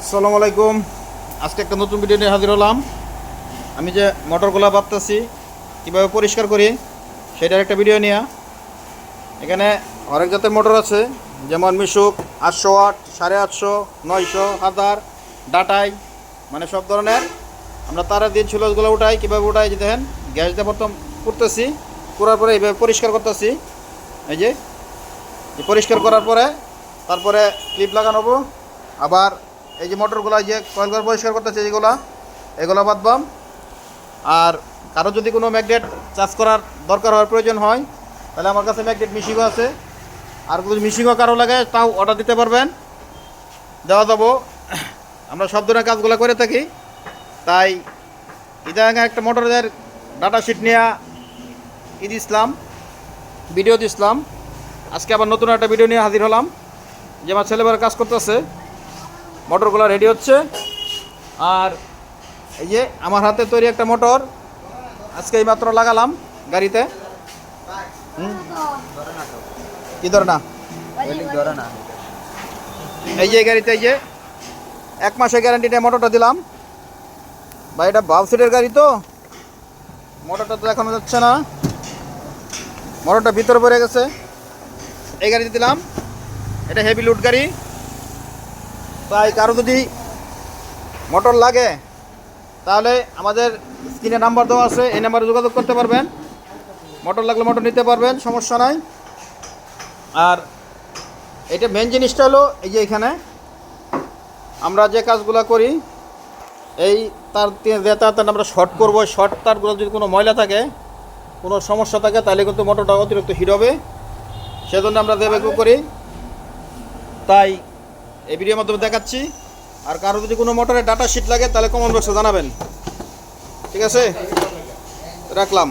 আসসালামু আলাইকুম। আজকে একটা নতুন ভিডিও নিয়ে হাজির হলাম। আমি যে মোটরগুলো ভাবতেছি, কীভাবে পরিষ্কার করি, সেটার একটা ভিডিও নিয়ে। এখানে অনেক জাতের মোটর আছে, যেমন মিশুক, আটশো আট সাড়ে আটশো, নয়শো, হাজার, ডাটাই মানে সব ধরনের। আমরা তারা দিয়ে ছিল উঠাই, কীভাবে উঠাই যে দেখেন, গ্যাস দিয়ে প্রথম করতেছি করার পরে এইভাবে পরিষ্কার করতেছি। এই যে পরিষ্কার করার পরে, তারপরে ক্লিপ লাগানো। আবার এই যে মোটরগুলো যে কয়েলগুলো পরিষ্কার করতেছে যেগুলো এগুলো বাদ বাদবাম আর কারও যদি কোনো ম্যাগনেট চার্জ করার দরকার হওয়ার প্রয়োজন হয়, তাহলে আমার কাছে ম্যাগনেট মিশিংও আছে। আর যদি মিশিংও কারও লাগে, তাও অর্ডার দিতে পারবেন। দেওয়া যাব। আমরা সব ধরনের কাজগুলো করে থাকি। তাই ইদানিং একটা মোটরের ডাটা শিট নিয়ে ঈদ ইসলাম ভিডিও দিছিলাম। আজকে আবার নতুন একটা ভিডিও নিয়ে হাজির হলাম। যে আমার ছেলেবেলা কাজ করতেছে। মোটরগুলো রেডি হচ্ছে। আর এই যে আমার হাতে তৈরি একটা মোটর আজকে এই মাত্র লাগালাম গাড়িতে। কি ধরে না? এই যে গাড়িতে, এই যে এক মাসের গ্যারান্টি নিয়ে মোটরটা দিলাম। বা এটা বাউ সিটের গাড়ি তো। মোটরটা তো এখনও যাচ্ছে না। মোটরটা ভিতরে পড়ে গেছে। এই গাড়িতে দিলাম। এটা হেভি লুট গাড়ি। তাই কারও যদি মোটর লাগে, তাহলে আমাদের স্ক্রিনে নাম্বার দেওয়া আছে, এই নাম্বারে যোগাযোগ করতে পারবেন। মোটর লাগলে মোটর নিতে পারবেন, সমস্যা নাই। আর এটা মেন জিনিসটা হলো এই যে এখানে, আমরা যে কাজগুলো করি, এই তার যে তার আমরা শর্ট করব শর্ট তারগুলো যদি কোনো ময়লা থাকে, কোনো সমস্যা থাকে, তাহলে কিন্তু মোটরটা অতিরিক্ত হিট হবে। সেজন্য আমরা দেবে করি, তাই এই ভিডিওর মাধ্যমে দেখাচ্ছি। আর কারও যদি কোনো মোটরে ডাটা শিট লাগে, তাহলে কমন বক্সে জানাবেন। ঠিক আছে? রাখলাম।